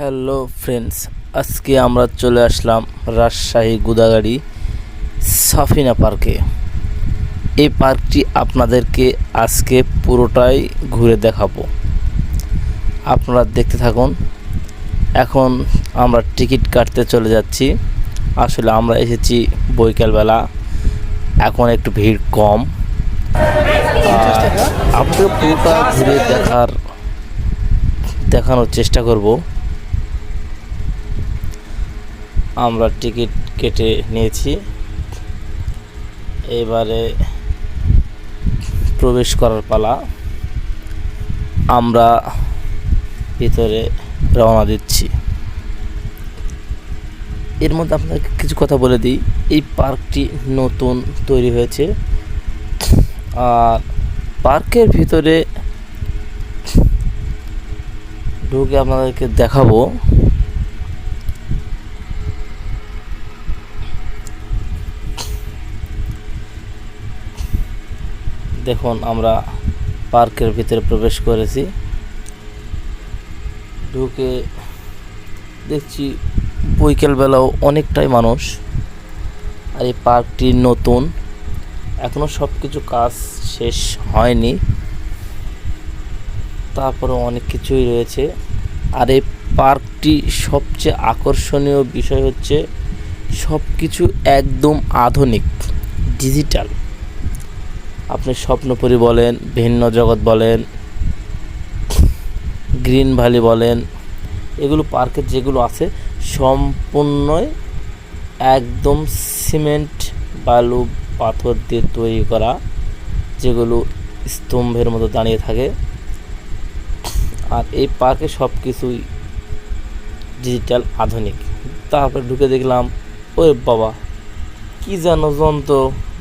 Hello friends, আজকে আমরা চলে আসলাম রাজশাহী গুদাগাড়ি সাফিনা পার্কে। এই পার্কটি আপনাদেরকে আজকে পুরোটাই ঘুরে দেখাবো। আপনারা দেখতে থাকুন। এখন আমরা টিকিট কাটতে চলে যাচ্ছি। আসলে আমরা এসেছি বৈকালবেলা, এখন একটু ভিড় কম। আপনাদের পুরোটা ঘুরে দেখার, দেখানোর চেষ্টা করব। আমরা টিকিট কেটে নিয়েছি। এবারে প্রবেশ করার পালা। আমরা ভিতরে রওনা দিচ্ছি। এর মধ্যে আপনাকে কিছু কথা বলে দিই। এই পার্কটি নতুন, তৈরি হয়েছে। আর পার্কের ভিতরে ঢুকে আপনাদেরকে দেখাবো। দেখুন, আমরা পার্কের ভিতরে প্রবেশ করেছি। ঢুকে দেখছি বৈকালবেলাও অনেকটাই মানুষ। আর এই পার্কটি নতুন। এখনও সব কিছু কাজ শেষ হয়নি। তারপরে অনেক কিছুই রয়েছে। আর এই পার্কটি সবচেয়ে আকর্ষণীয় বিষয় হচ্ছে সব কিছু একদম আধুনিক, ডিজিটাল। আপনি স্বপ্নপুরী বলেন, ভিন্ন জগৎ বলেন, গ্রিন ভ্যালি বলেন, এগুলো পার্কের যেগুলো আছে সম্পূর্ণই একদম সিমেন্ট, বালু, পাথর দিয়ে তৈরি করা, যেগুলো স্তম্ভের মতো দাঁড়িয়ে থাকে। আর এই পার্কে সব কিছুই ডিজিটাল, আধুনিক। তারপরে ঢুকে দেখলাম ওই বাবা, কী যেন যন্ত্র,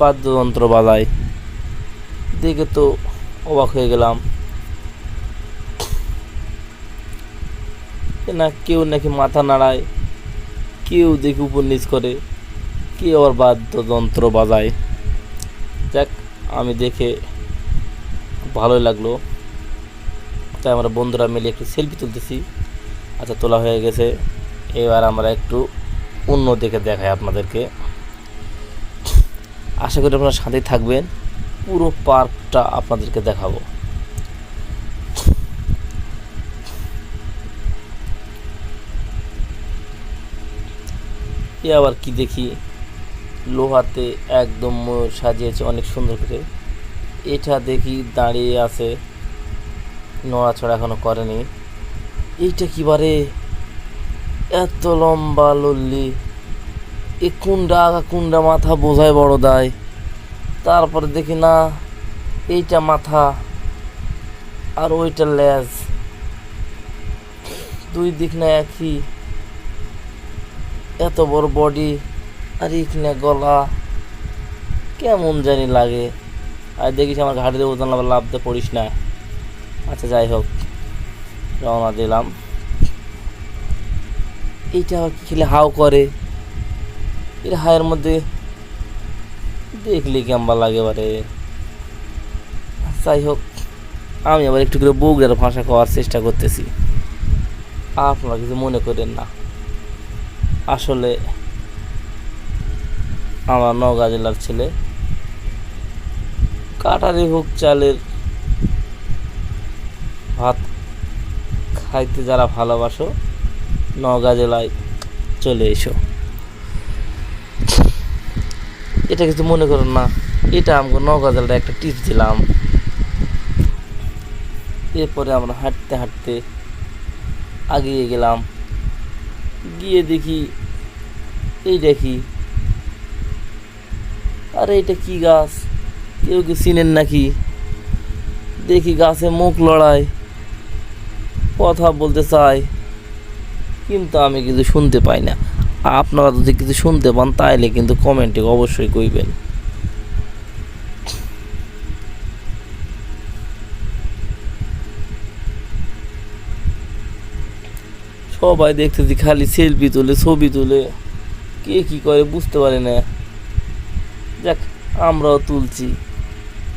বাদ্যযন্ত্র বাজায়। দেখে তো অবাক হয়ে গেলাম। না কেউ নাকি মাথা নাড়ায়, কেউ দেখি উপর নিচ করে, কেউ আবার বাদ্যযন্ত্র বাজায়। যাক, আমি দেখে ভালোই লাগল। তাই আমরা বন্ধুরা মিলে একটু সেলফি তুলতেছি। আচ্ছা তোলা হয়ে গেছে। এবার আমরা একটু অন্য দিকে দেখাই আপনাদেরকে। আশা করি আপনারা সাথেই থাকবেন। পুরো পার্কটা আপনাদেরকে দেখাবো। এ আবার কি দেখি? লোহাতে একদম সাজিয়েছে অনেক সুন্দর করে। এটা দেখি দাঁড়িয়ে আছে। নড়াচড়া এখনও করেনি। এইটা কি বারে? এত লম্বা লল্লি। এ কুন্ডা কুন্ডা মাথা বোঝায় বড় দায়। তারপরে দেখি না, এইটা মাথা আর ওইটা লেজ। দুই দিক না একই। এত বড় বডি আর এখানে গলা। কেমন জানি লাগে। আর দেখিস আমার ঘাটিতে ওজন আবার লাভতে পড়িস না। আচ্ছা যাই হোক। রওনা দিলাম। এইটা কি খেলে হাও করে? এটা হায়ের মধ্যে দেখলি কেমন লাগে এবারে যাই হোক আমি আবার একটু করে বগুড়ার ভাষা খাওয়ার চেষ্টা করতেছি। আপনারা কিছু মনে করেন না। আসলে আমার নওগাঁ জেলার ছেলে, কাটারি হোক চালের ভাত খাইতে যারা ভালোবাসো, নওগাঁ জেলায় চলে এসো। এটা কিছু মনে করেন না। এটা আমাকে নওগাঁ জেলার একটা টিপস দিলাম। এরপরে আমরা হাঁটতে হাঁটতে আগিয়ে গেলাম। গিয়ে দেখি, এই দেখি, আরে এটা কি গাছ? কেউ কি চিনেন নাকি? দেখি গাছে মুখ লড়ায় কথা বলতে চায়, কিন্তু আমি কিছু শুনতে পাই না। আপনারা যদি কিছু শুনতে পান, তাইলে কিন্তু কমেন্টে অবশ্যই কইবেন। সবাই দেখতেছি খালি সেলফি তোলে, ছবি তোলে। কে কি করে বুঝতে পারে না। যাক, আমরাও তুলছি।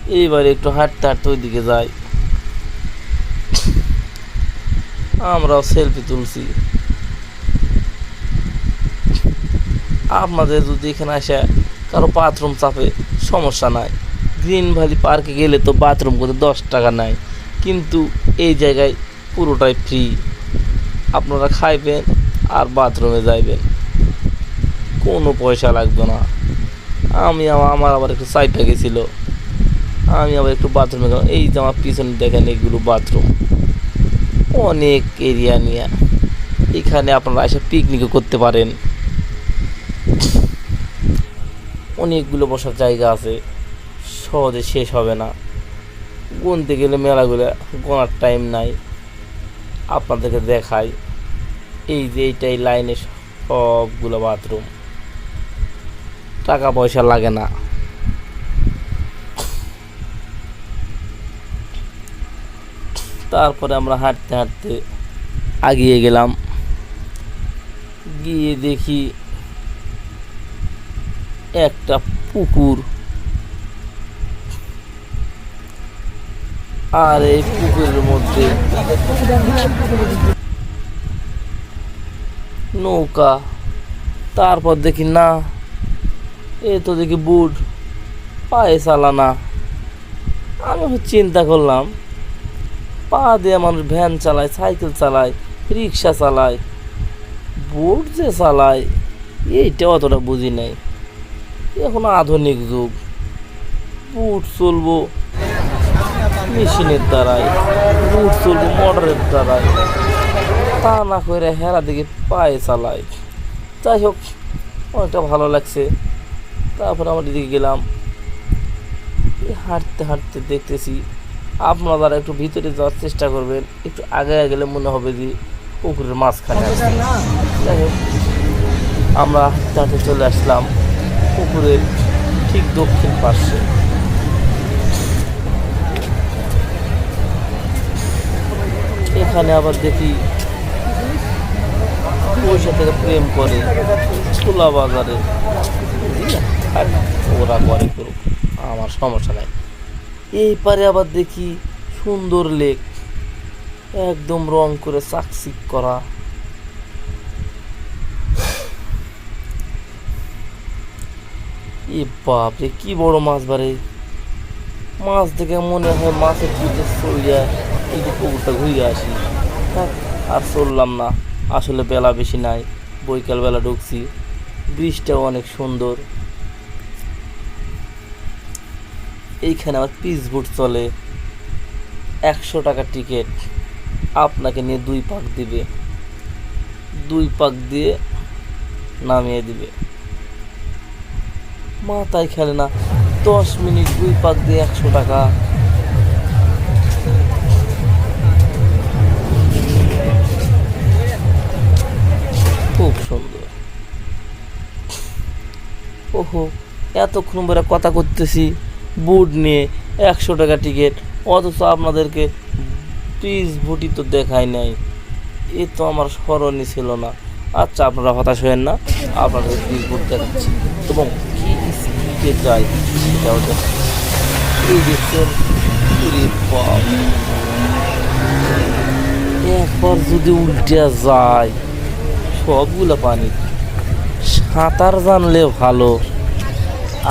এইবার একটু হাঁটতে হাঁটতে ওই দিকে যাই। আমরাও সেলফি তুলছি। আপনাদের যদি এখানে আসে কারও বাথরুম চাপে, সমস্যা নাই। গ্রিন ভ্যালি পার্কে গেলে তো বাথরুম করতে দশ টাকা নাই। কিন্তু এই জায়গায় পুরোটাই ফ্রি আপনারা খাইবেন আর বাথরুমে যাইবেন। কোনো পয়সা লাগবে না। আমি আমা- আমার আবার একটু সাইডে গেছিল। আমি আবার একটু বাথরুমে গেলাম। এই যে আমার পিছনে দেখেন এগুলো বাথরুম অনেক এরিয়া নিয়ে। এখানে আপনারা এসে পিকনিকও করতে পারেন। অনেকগুলো বসার জায়গা আছে। সহজে শেষ হবে না। গুনতে গেলে মেলাগুলো গোনার টাইম নাই। আপনাদেরকে দেখাই। এই যে এইটাই লাইনে সবগুলো বাথরুম টাকা পয়সা লাগে না। তারপরে আমরা হাঁটতে হাঁটতে আগিয়ে গেলাম। গিয়ে দেখি একটা পুকুর। আর এই পুকুরের মধ্যে নৌকা। তারপর দেখি না, এ তো দেখি বুট। পায়ে চালানা। আমি চিন্তা করলাম, পা দিয়ে মানুষ ভ্যান চালায়, সাইকেল চালায়, রিক্সা চালায়, বোট যে চালায়, এইটা অতটা বুঝি নাই। এখন আধুনিক যুগ। বুট চলবো মেশিনের দ্বারাই বুট চলবো মোটরের দ্বারাই। তা না করে হেরা দিকে পায়ে চালায় যাই হোক, অনেকটা ভালো লাগছে। তারপর আমরা এদিকে গেলাম। হাঁটতে হাঁটতে দেখতেছি, আপনারা একটু ভিতরে যাওয়ার চেষ্টা করবেন। একটু আগে গেলে মনে হবে যে পুকুরের মাঝখানে আমরা হাঁটতে হাঁটতে চলে আসলাম। পুকুরের ঠিক দক্ষিণ পার্শ্বে। এখানে আবার দেখি ওই সাথে প্রেম করে খোলা বাজারে। ওরা করে করুক আমার সমস্যা নাই। এই পারে আবার দেখি সুন্দর লেক, একদম রং করে চাকচিক করা। এ বাপরে, কি বড় মাছ বাড়ে মাছ দেখে মনে হয় মাছের পুজো চলিয়া একটু পুকুরটা ঘুরে আসি। আর চললাম না। আসলে বেলা বেশি নাই, বৈকাল বেলা ঢুকছি। ব্রিজটাও অনেক সুন্দর। এইখানে আমার পিস বুট চলে। একশো টাকা টিকিট। আপনাকে নিয়ে দুই পাক দিবে। দুই পাক দিয়ে নামিয়ে দিবে। মাথায় খেলে না। দশ মিনিট দুই পাক দিয়ে একশো টাকা। খুব সুন্দর। ওহো, এতক্ষণ ধরে কথা করতেছি বুট নিয়ে একশো টাকা টিকিট অথচ আপনাদেরকে পিস বুটি তো দেখাই নাই। এ তো আমার স্মরণই ছিল না। আচ্ছা আপনারা হতাশ হয়েন না। আপনাদের পিস বুট দেখাচ্ছি। এবং কি স্পিডে যায় সেটাও এই দেখছেন একবার যদি উল্টে যায়, সবগুলো পানি সাঁতার জানলে ভালো,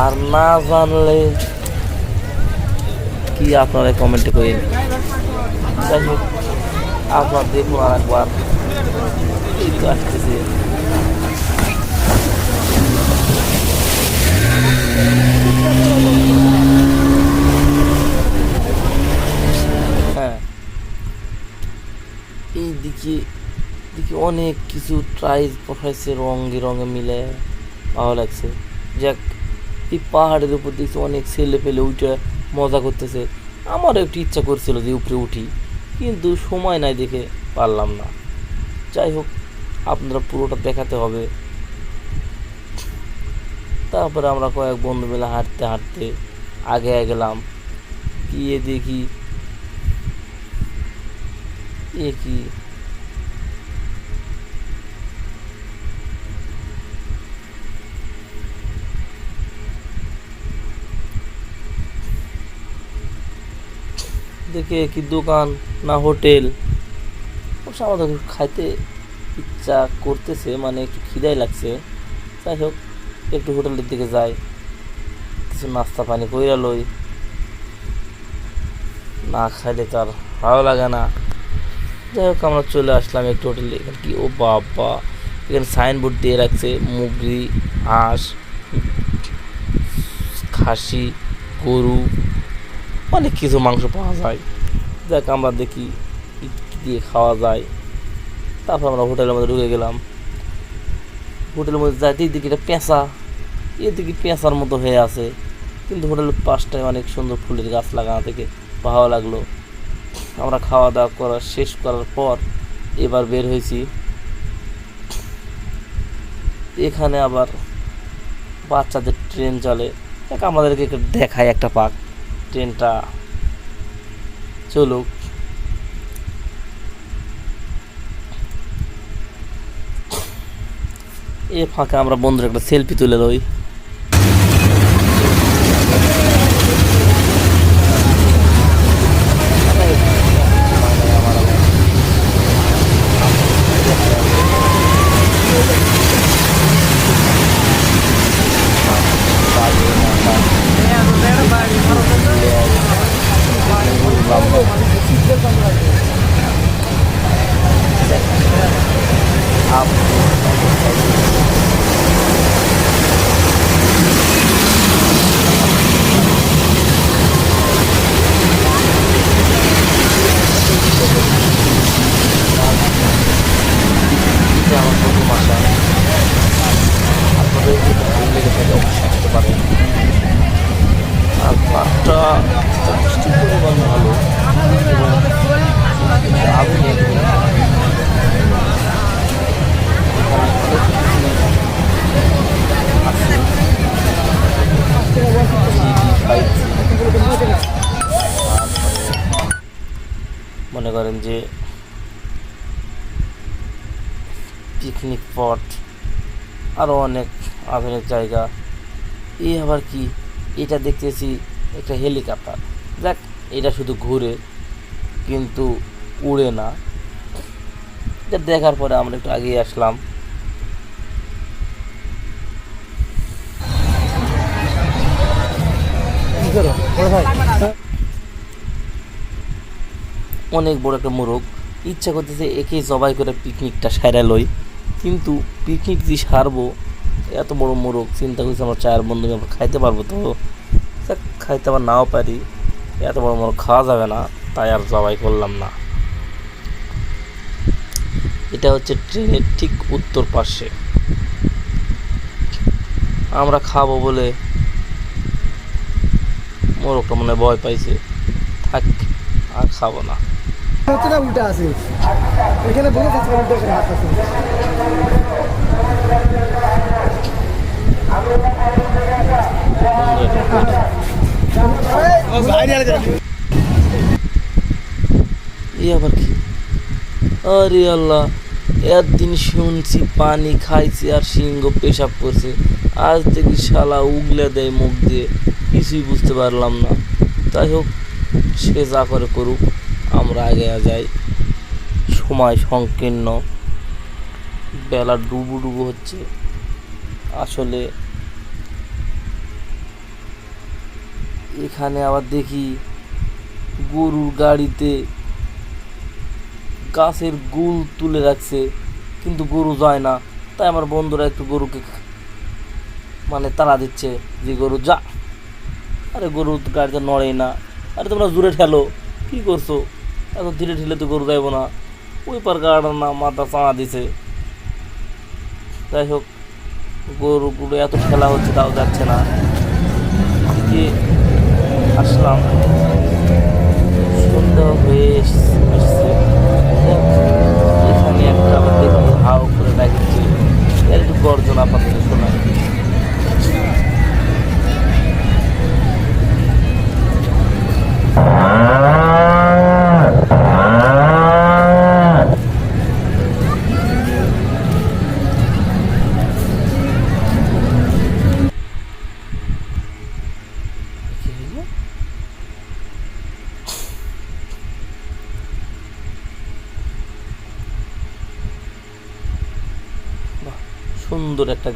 আর না জানলে কি আপনারা কমেন্টে করেন? যাই হোক আপনার দেখুন আর একবার এই তো আসতেছে হ্যাঁ এইদিকে দেখি অনেক কিছু ট্রাইজ পাঠাইছে রঙে রঙে মিলে, ভালো লাগছে। যাক, এই পাহাড়ের উপর দেখছি অনেক ছেলে পেলে উঠে মজা করতেছে। আমারও একটু ইচ্ছা করছিল যে উপরে উঠি, কিন্তু সময় নাই দেখে পারলাম না। যাই হোক, আপনারা পুরোটা দেখাতে হবে। তারপরে আমরা কয়েক বন্ধু মিলে হাঁটতে হাঁটতে আগে গেলাম। গিয়ে দেখি, এ কি? দেখে কি দোকান না হোটেল? অবশ্য আমাদের খাইতে ইচ্ছা করতেছে মানে একটু খিদাই লাগছে। যাই হোক, একটু হোটেলের দিকে যাই। কিছু নাস্তা পানি কইরা লই। না খাইলে তার ভালো লাগে না। যাই হোক, আমরা চলে আসলাম একটু হোটেলে। এখানে কি, ও বাবা! এখানে সাইনবোর্ড দিয়ে রাখছে, মুগরি, হাঁস, খাসি, গরু। অনেক কিছু মাংস পাওয়া যায়। যাক, আমরা দেখি দিয়ে খাওয়া যায়। তারপর আমরা হোটেলের মধ্যে ঢুকে গেলাম। হোটেলের মধ্যে যাই দেখি একটা পেঁচা। এদিকে পেঁচার মতো হয়ে আছে। কিন্তু হোটেলের পাশটায় অনেক সুন্দর ফুলের গাছ লাগানো থেকে ভালো লাগল। আমরা খাওয়া দাওয়া করা শেষ করার পর এবার বের হয়েছি। এখানে আবার বাচ্চাদের ট্রেন চলে। দেখ আমাদেরকে দেখায় একটা পাক। ট্রেনটা চলুক। এ ফাঁকে আমরা বন্ধুরা একটা সেলফি তুলে লই এটা আমার প্রথম আসা আপনাদের যদি ভালো লেগে আর পরিমাণ ভালো। মনে করেন যে পিকনিক স্পট আরও অনেক আধুনিক জায়গা। এই আবার কি? এটা দেখতেছি একটা হেলিকপ্টার। দেখ এটা শুধু ঘুরে কিন্তু উড়ে না। এটা দেখার পরে আমরা একটু আগিয়ে আসলাম। অনেক বড় একটা মোরগ। ইচ্ছা করতেছে একে জবাই করে পিকনিকটা সারা লই। কিন্তু পিকনিক যে সারবো এত বড় মোরগ, চিন্তা করছি আমরা চার বন্ধু আমরা খাইতে পারব তো। খাইতে আবার নাও পারি। এত বড় মোরগ খাওয়া যাবে না, তাই আর জবাই করলাম না। এটা হচ্ছে ট্রেনের ঠিক উত্তর পাশে। আমরা খাব বলে মোরগটা মনে ভয় পাইছে। থাক, আর খাব না। না উল্টা আছে। এখানে বলে যাচ্ছে উল্টা করে হাত আছে এই আবার কি? আরে আল্লাহ, একদিন শুনছি পানি খাইছে আর সিংহ পেশাব করছে। আজ দেখি শালা উগলে দেয় মুখ দিয়ে। কিছুই বুঝতে পারলাম না। তাই হোক, সে যা করে করুক, আমরা আগে যাই। সময় সংকীর্ণ। বেলা ডুবু ডুবু হচ্ছে। আসলে এখানে আবার দেখি গরুর গাড়িতে গাছের গুল তুলে রাখছে, কিন্তু গরু যায় না। তাই আমার বন্ধুরা একটু গরুকে মানে তাড়া দিচ্ছে যে গরু যা। আরে গরু গাড়িতে নড়েই না। আরে তোমরা জোরে ঠেলো, কি করছ? এত ধীরে ঠেলে তো গরু যাইবো না। ওই পার গাড়ার না মাথা চাঁড়া দিছে। যাই হোক, গরুগুলো এত ঠেলা হচ্ছে তাও যাচ্ছে না। কি আসলাম। সুন্দর বেশ এস- এখানে একটা দেখি হাও করে ডাকছে এর একটু গর্জন আপাতত শোনায়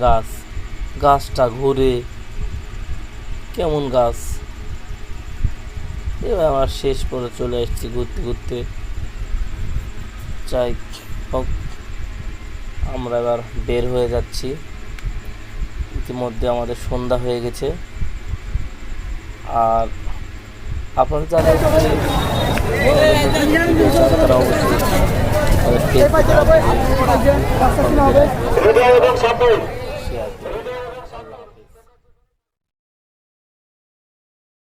গাছ গাছটা ঘুরে কেমন গাছ এবার আমার শেষ পরে চলে এসেছি ঘুরতে ঘুরতে যাই হোক আমরা এবার বের হয়ে যাচ্ছি ইতিমধ্যে আমাদের সন্ধ্যা হয়ে গেছে আর আপনারা যারা তারা অবশ্যই